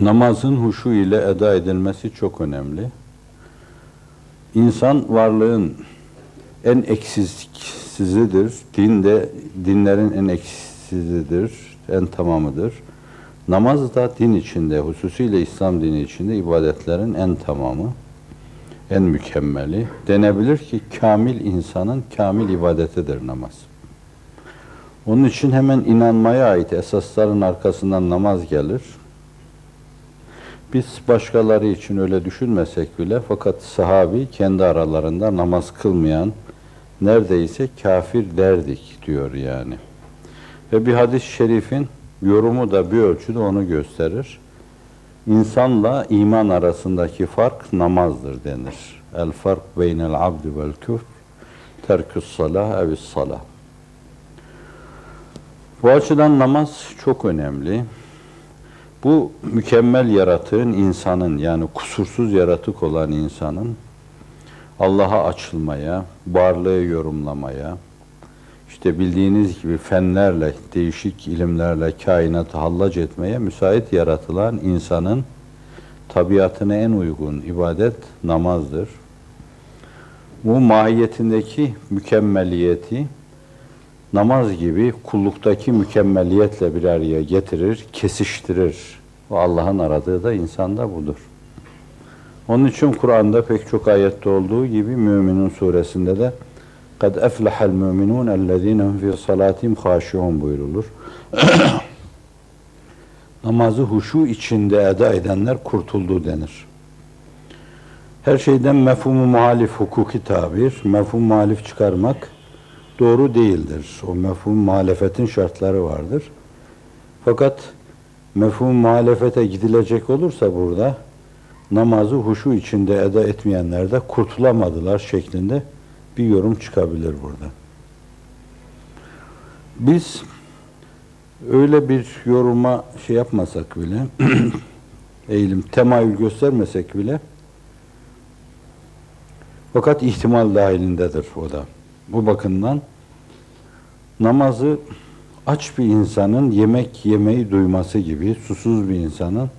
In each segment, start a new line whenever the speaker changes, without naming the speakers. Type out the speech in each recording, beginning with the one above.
Namazın huşu ile eda edilmesi çok önemli. İnsan varlığın en eksiksizidir. Din de dinlerin en eksiksizidir, en tamamıdır. Namaz da din içinde, hususiyle İslam dini içinde ibadetlerin en tamamı, en mükemmeli. Denebilir ki kamil insanın kamil ibadetidir namaz. Onun için hemen inanmaya ait esasların arkasından namaz gelir. Biz başkaları için öyle düşünmesek bile fakat sahabi kendi aralarında namaz kılmayan neredeyse kafir derdik diyor yani. Ve bir hadis-i şerifin yorumu da bir ölçüde onu gösterir. İnsanla iman arasındaki fark namazdır denir. El fark beynel abdi vel küfr terküs salah evis salah. Bu açıdan namaz çok önemli. Bu mükemmel yaratığın insanın yani kusursuz yaratık olan insanın Allah'a açılmaya, varlığı yorumlamaya, işte bildiğiniz gibi fenlerle, değişik ilimlerle kainatı hallac etmeye müsait yaratılan insanın tabiatına en uygun ibadet namazdır. Bu mahiyetindeki mükemmeliyeti namaz gibi kulluktaki mükemmeliyetle bir araya getirir, kesiştirir. O Allah'ın aradığı da insanda budur. Onun için Kur'an'da pek çok ayette olduğu gibi Müminun suresinde de eflehal müminun ellezine hum fi salatihim haşiun buyurulur. Namazı huşu içinde eda edenler kurtuldu denir. Her şeyden mefhumu muhalif hukuki tabir, mefhum muhalif çıkarmak doğru değildir. O mefhum muhalefetin şartları vardır. Fakat mefhum muhalefete gidilecek olursa burada namazı huşu içinde eda etmeyenler de kurtulamadılar şeklinde bir yorum çıkabilir burada. Biz öyle bir yoruma şey yapmasak bile eğilim, temayül göstermesek bile fakat ihtimal dahilindedir o da. Bu bakımdan namazı aç bir insanın yemek yemeyi duyması gibi, susuz bir insanın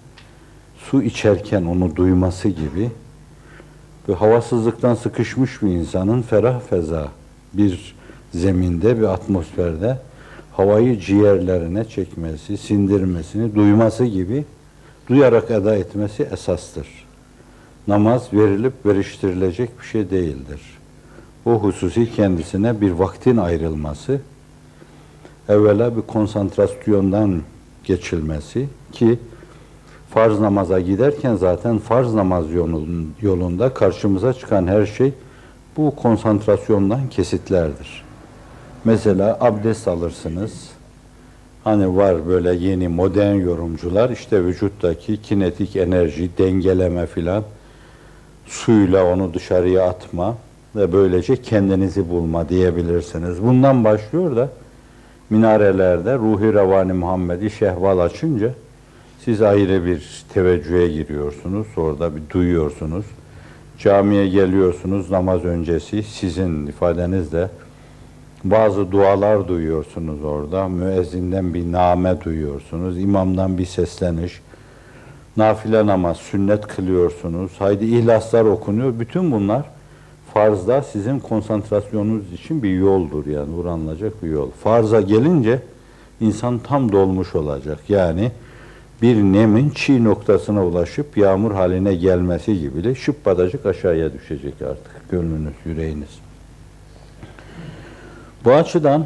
su içerken onu duyması gibi ve havasızlıktan sıkışmış bir insanın ferah feza bir zeminde, bir atmosferde havayı ciğerlerine çekmesi, sindirmesini duyması gibi duyarak eda etmesi esastır. Namaz verilip veriştirilecek bir şey değildir. O hususi kendisine bir vaktin ayrılması, evvela bir konsantrasyondan geçilmesi ki farz namaza giderken zaten farz namaz yolunda karşımıza çıkan her şey bu konsantrasyondan kesitlerdir. Mesela abdest alırsınız. Hani var böyle yeni modern yorumcular işte vücuttaki kinetik enerji, dengeleme filan suyla onu dışarıya atma ve böylece kendinizi bulma diyebilirsiniz. Bundan başlıyor da minarelerde ruhi revani Muhammed'i şehval açınca siz ayrı bir teveccühe giriyorsunuz. Orada bir duyuyorsunuz. Camiye geliyorsunuz namaz öncesi sizin ifadenizle bazı dualar duyuyorsunuz orada. Müezzinden bir name duyuyorsunuz. imamdan bir sesleniş. Nafile namaz, sünnet kılıyorsunuz. Haydi ihlaslar okunuyor. Bütün bunlar farzda sizin konsantrasyonunuz için bir yoldur yani uğranılacak bir yol. Farza gelince insan tam dolmuş olacak. Yani bir nemin çiğ noktasına ulaşıp yağmur haline gelmesi gibi de şıppadacık aşağıya düşecek artık gönlünüz, yüreğiniz. Bu açıdan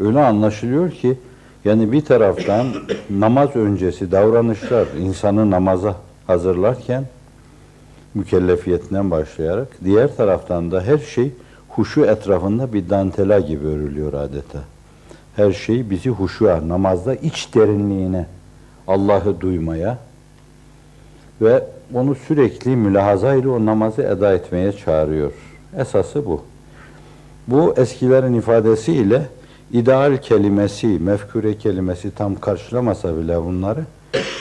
öyle anlaşılıyor ki yani bir taraftan namaz öncesi davranışlar insanı namaza hazırlarken mükellefiyetinden başlayarak diğer taraftan da her şey huşu etrafında bir dantela gibi örülüyor adeta. Her şey bizi huşuya, namazda iç derinliğine, Allah'ı duymaya ve onu sürekli mülahaza ile o namazı eda etmeye çağırıyor. Esası bu. Bu eskilerin ifadesiyle ideal kelimesi, mefkure kelimesi tam karşılamasa bile bunları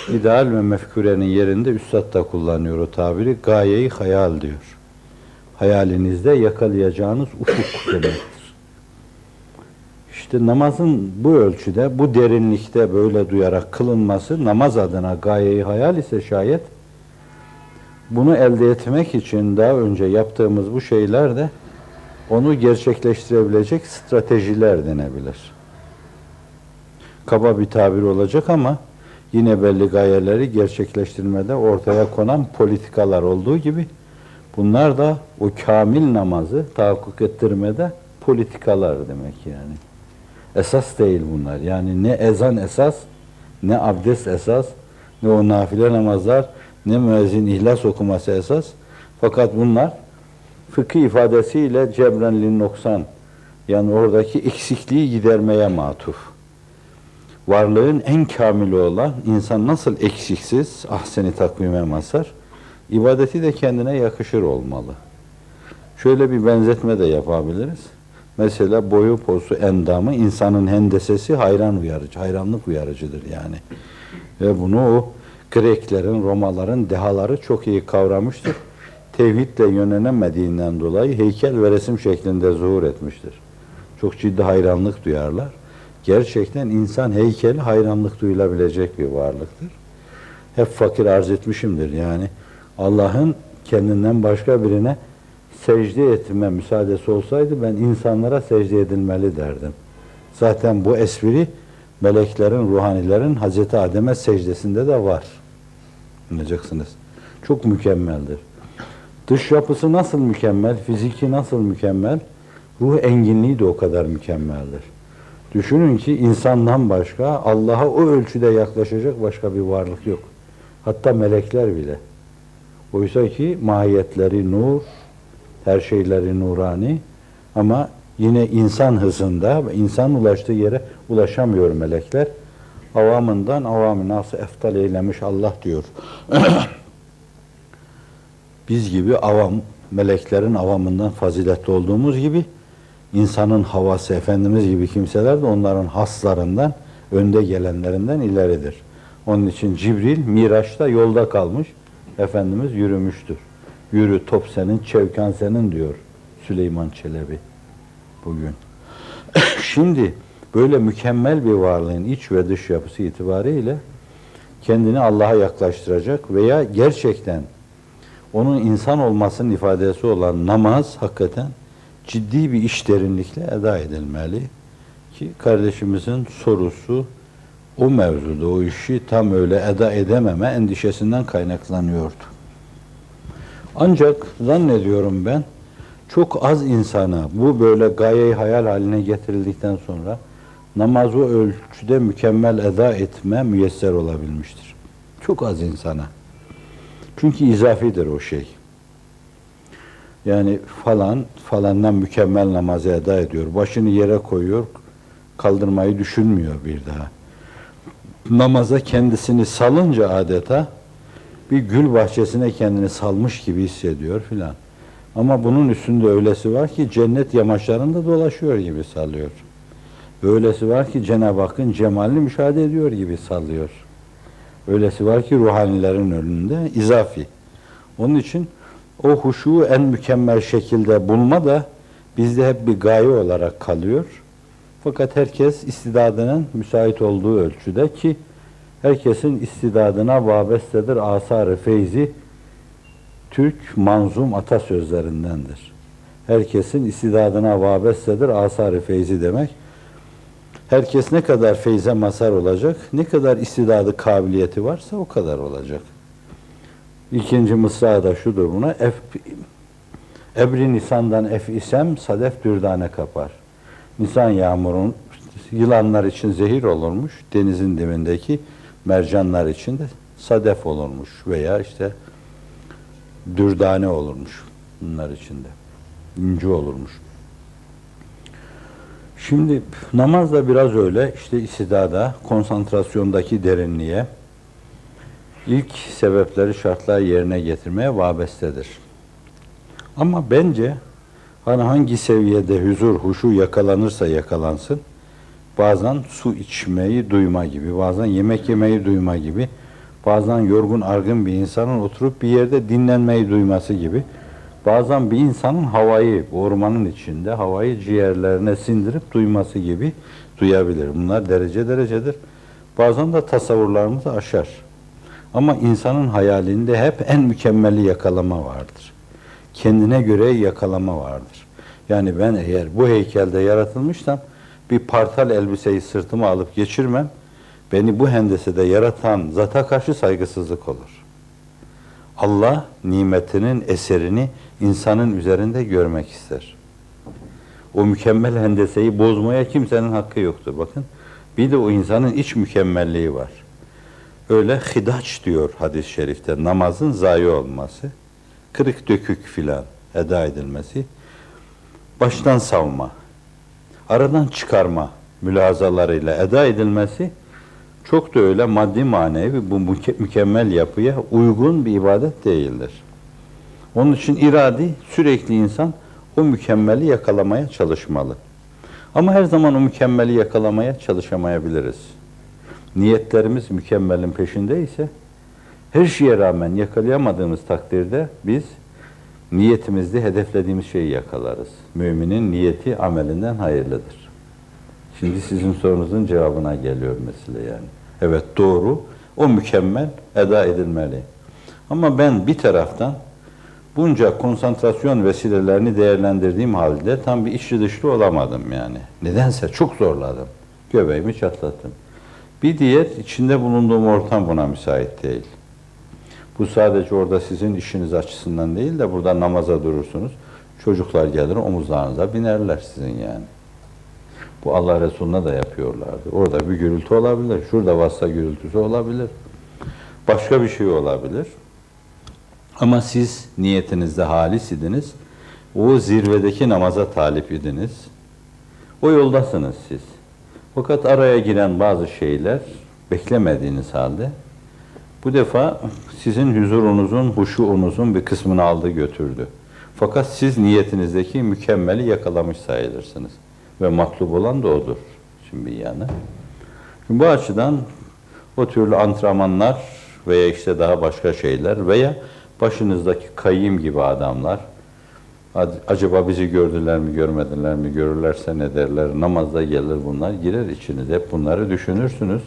ideal ve mefkurenin yerinde üstad da kullanıyor o tabiri. Gayeyi hayal diyor. Hayalinizde yakalayacağınız ufuk demektir. İşte namazın bu ölçüde, bu derinlikte böyle duyarak kılınması namaz adına gayeyi hayal ise şayet bunu elde etmek için daha önce yaptığımız bu şeyler de onu gerçekleştirebilecek stratejiler denebilir. Kaba bir tabir olacak ama yine belli gayeleri gerçekleştirmede ortaya konan politikalar olduğu gibi bunlar da o kamil namazı tahakkuk ettirmede politikalar demek yani. Esas değil bunlar. Yani ne ezan esas, ne abdest esas, ne o nafile namazlar, ne müezzin ihlas okuması esas. Fakat bunlar fıkıh ifadesiyle cebren noksan yani oradaki eksikliği gidermeye matuf. Varlığın en kamili olan insan nasıl eksiksiz ahseni takvime masar, ibadeti de kendine yakışır olmalı. Şöyle bir benzetme de yapabiliriz. Mesela boyu posu endamı insanın hendesesi hayran uyarıcı, hayranlık uyarıcıdır yani. Ve bunu o Greklerin, Romaların dehaları çok iyi kavramıştır. Tevhidle yönelemediğinden dolayı heykel ve resim şeklinde zuhur etmiştir. Çok ciddi hayranlık duyarlar. Gerçekten insan heykeli hayranlık duyulabilecek bir varlıktır. Hep fakir arz etmişimdir yani. Allah'ın kendinden başka birine secde etme müsaadesi olsaydı ben insanlara secde edilmeli derdim. Zaten bu espri meleklerin, ruhanilerin Hazreti Adem'e secdesinde de var. Anlayacaksınız. Çok mükemmeldir. Dış yapısı nasıl mükemmel, fiziki nasıl mükemmel, ruh enginliği de o kadar mükemmeldir. Düşünün ki insandan başka Allah'a o ölçüde yaklaşacak başka bir varlık yok. Hatta melekler bile. Oysa ki mahiyetleri nur, her şeyleri nurani ama yine insan hızında insan ulaştığı yere ulaşamıyor melekler. Avamından avamı nasıl eftal eylemiş Allah diyor. Biz gibi avam, meleklerin avamından faziletli olduğumuz gibi insanın havası, Efendimiz gibi kimseler de onların haslarından, önde gelenlerinden ileridir. Onun için Cibril Miraç'ta yolda kalmış, Efendimiz yürümüştür. Yürü top senin, çevkan senin diyor Süleyman Çelebi bugün. Şimdi böyle mükemmel bir varlığın iç ve dış yapısı itibariyle kendini Allah'a yaklaştıracak veya gerçekten onun insan olmasının ifadesi olan namaz hakikaten ciddi bir iş derinlikle eda edilmeli ki kardeşimizin sorusu o mevzuda o işi tam öyle eda edememe endişesinden kaynaklanıyordu. Ancak zannediyorum ben çok az insana bu böyle gayeyi hayal haline getirildikten sonra namazı ölçüde mükemmel eda etme müyesser olabilmiştir. Çok az insana. Çünkü izafidir o şey. Yani falan falandan mükemmel namazı eda ediyor. Başını yere koyuyor, kaldırmayı düşünmüyor bir daha. Namaza kendisini salınca adeta bir gül bahçesine kendini salmış gibi hissediyor filan. Ama bunun üstünde öylesi var ki cennet yamaçlarında dolaşıyor gibi sallıyor. Öylesi var ki Cenab-ı Hakk'ın cemalini müşahede ediyor gibi sallıyor. Öylesi var ki ruhanilerin önünde izafi. Onun için o huşu en mükemmel şekilde bulma da bizde hep bir gaye olarak kalıyor. Fakat herkes istidadının müsait olduğu ölçüde ki herkesin istidadına vabestedir asar-ı feyzi Türk manzum atasözlerindendir. Herkesin istidadına vabestedir asar-ı feyzi demek. Herkes ne kadar feyze mazhar olacak, ne kadar istidadı, kabiliyeti varsa o kadar olacak. İkinci mısra da şudur buna. Ef, ebri nisandan ef isem sadef dürdane kapar. Nisan yağmurun yılanlar için zehir olurmuş. Denizin dibindeki mercanlar için de sadef olurmuş veya işte dürdane olurmuş bunlar içinde. İnci olurmuş. Şimdi namaz da biraz öyle işte istidada, konsantrasyondaki derinliğe, ilk sebepleri şartlar yerine getirmeye vabestedir. Ama bence hani hangi seviyede huzur, huşu yakalanırsa yakalansın, bazen su içmeyi duyma gibi, bazen yemek yemeyi duyma gibi, bazen yorgun argın bir insanın oturup bir yerde dinlenmeyi duyması gibi, bazen bir insanın havayı, ormanın içinde havayı ciğerlerine sindirip duyması gibi duyabilir. Bunlar derece derecedir. Bazen de tasavvurlarımızı aşar. Ama insanın hayalinde hep en mükemmeli yakalama vardır. Kendine göre yakalama vardır. Yani ben eğer bu heykelde yaratılmışsam bir partal elbiseyi sırtıma alıp geçirmem, beni bu hendesede yaratan zata karşı saygısızlık olur. Allah nimetinin eserini insanın üzerinde görmek ister. O mükemmel hendeseyi bozmaya kimsenin hakkı yoktur. Bakın bir de o insanın iç mükemmelliği var. Öyle hidaç diyor hadis-i şerifte namazın zayi olması, kırık dökük filan eda edilmesi, baştan savma, aradan çıkarma mülazalarıyla eda edilmesi çok da öyle maddi manevi bu müke- mükemmel yapıya uygun bir ibadet değildir. Onun için iradi sürekli insan o mükemmeli yakalamaya çalışmalı. Ama her zaman o mükemmeli yakalamaya çalışamayabiliriz. Niyetlerimiz mükemmelin peşindeyse her şeye rağmen yakalayamadığımız takdirde biz niyetimizde hedeflediğimiz şeyi yakalarız. Müminin niyeti amelinden hayırlıdır. Şimdi sizin sorunuzun cevabına geliyor mesele yani. Evet doğru. O mükemmel eda edilmeli. Ama ben bir taraftan bunca konsantrasyon vesilelerini değerlendirdiğim halde tam bir içli dışlı olamadım yani. Nedense çok zorladım. Göbeğimi çatlattım. Bir diğer içinde bulunduğum ortam buna müsait değil. Bu sadece orada sizin işiniz açısından değil de burada namaza durursunuz. Çocuklar gelir omuzlarınıza binerler sizin yani. Bu Allah Resulü'ne de yapıyorlardı. Orada bir gürültü olabilir. Şurada vasıta gürültüsü olabilir. Başka bir şey olabilir. Ama siz niyetinizde halis idiniz. O zirvedeki namaza talip idiniz. O yoldasınız siz. Fakat araya giren bazı şeyler beklemediğiniz halde bu defa sizin huzurunuzun, huşuğunuzun bir kısmını aldı götürdü. Fakat siz niyetinizdeki mükemmeli yakalamış sayılırsınız. Ve matlub olan da odur. Şimdi bir yanı. Şimdi bu açıdan o türlü antrenmanlar veya işte daha başka şeyler veya başınızdaki kayyım gibi adamlar "Ad- acaba bizi gördüler mi görmediler mi görürlerse ne derler? Namazda gelir bunlar girer içinize hep bunları düşünürsünüz.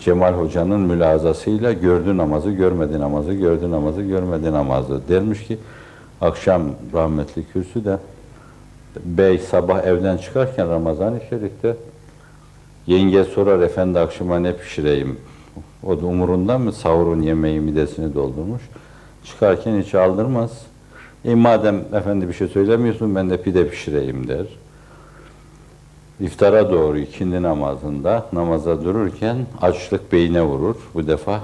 Cemal Hoca'nın mülazasıyla gördü namazı görmedi namazı gördü namazı görmedi namazı dermiş ki akşam rahmetli kürsü de bey sabah evden çıkarken Ramazan-ı Şerif'te yenge sorar efendi akşama ne pişireyim? O da umurunda mı? Sahurun yemeği midesini doldurmuş. Çıkarken hiç aldırmaz e madem efendi bir şey söylemiyorsun ben de pide pişireyim der. İftara doğru ikindi namazında namaza dururken açlık beyine vurur. Bu defa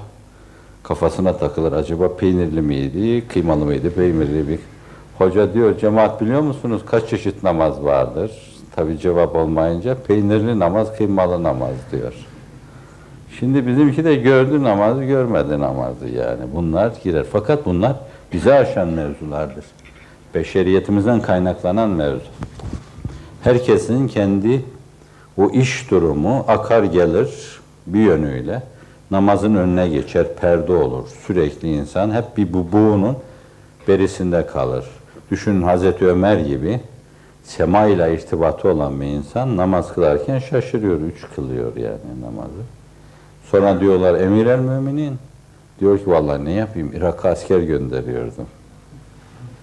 kafasına takılır. Acaba peynirli miydi, kıymalı mıydı, peynirli bir. Hoca diyor cemaat biliyor musunuz kaç çeşit namaz vardır? Tabi cevap olmayınca peynirli namaz, kıymalı namaz diyor. Şimdi bizimki de gördü namazı, görmedi namazı yani. Bunlar girer. Fakat bunlar bize aşan mevzulardır. Beşeriyetimizden kaynaklanan mevzu. Herkesin kendi o iş durumu akar gelir bir yönüyle. Namazın önüne geçer, perde olur. Sürekli insan hep bir bu buğunun berisinde kalır. Düşünün Hazreti Ömer gibi sema ile irtibatı olan bir insan namaz kılarken şaşırıyor, üç kılıyor yani namazı. Sonra diyorlar emir el müminin. Diyor ki vallahi ne yapayım Irak'a asker gönderiyordum.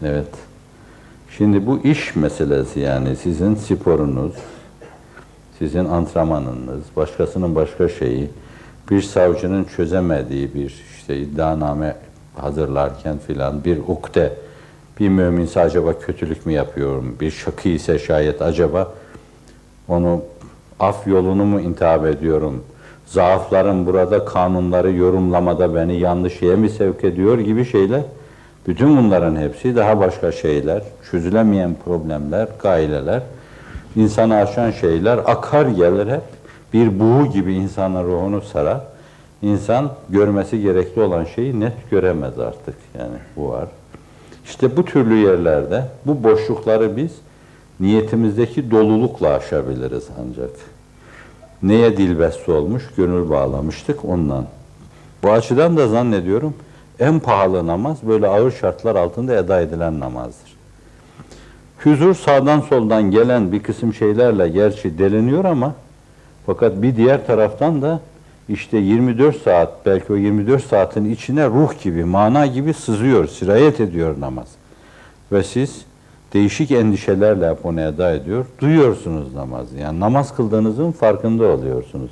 Evet. Şimdi bu iş meselesi yani sizin sporunuz, sizin antrenmanınız, başkasının başka şeyi, bir savcının çözemediği bir işte iddianame hazırlarken filan bir ukde, bir müminse acaba kötülük mü yapıyorum, bir şakı ise şayet acaba onu af yolunu mu intihap ediyorum, zaaflarım burada kanunları yorumlamada beni yanlış şeye mi sevk ediyor gibi şeyler. Bütün bunların hepsi daha başka şeyler, çözülemeyen problemler, gaileler, insanı aşan şeyler, akar gelir hep. Bir buğu gibi insanın ruhunu sarar. İnsan görmesi gerekli olan şeyi net göremez artık. Yani bu var. İşte bu türlü yerlerde bu boşlukları biz niyetimizdeki dolulukla aşabiliriz ancak. Neye dilbeste olmuş, gönül bağlamıştık ondan. Bu açıdan da zannediyorum en pahalı namaz böyle ağır şartlar altında eda edilen namazdır. Huzur sağdan soldan gelen bir kısım şeylerle gerçi deliniyor ama fakat bir diğer taraftan da işte 24 saat belki o 24 saatin içine ruh gibi, mana gibi sızıyor, sirayet ediyor namaz. Ve siz değişik endişelerle onu eda ediyor. Duyuyorsunuz namazı. Yani namaz kıldığınızın farkında oluyorsunuz.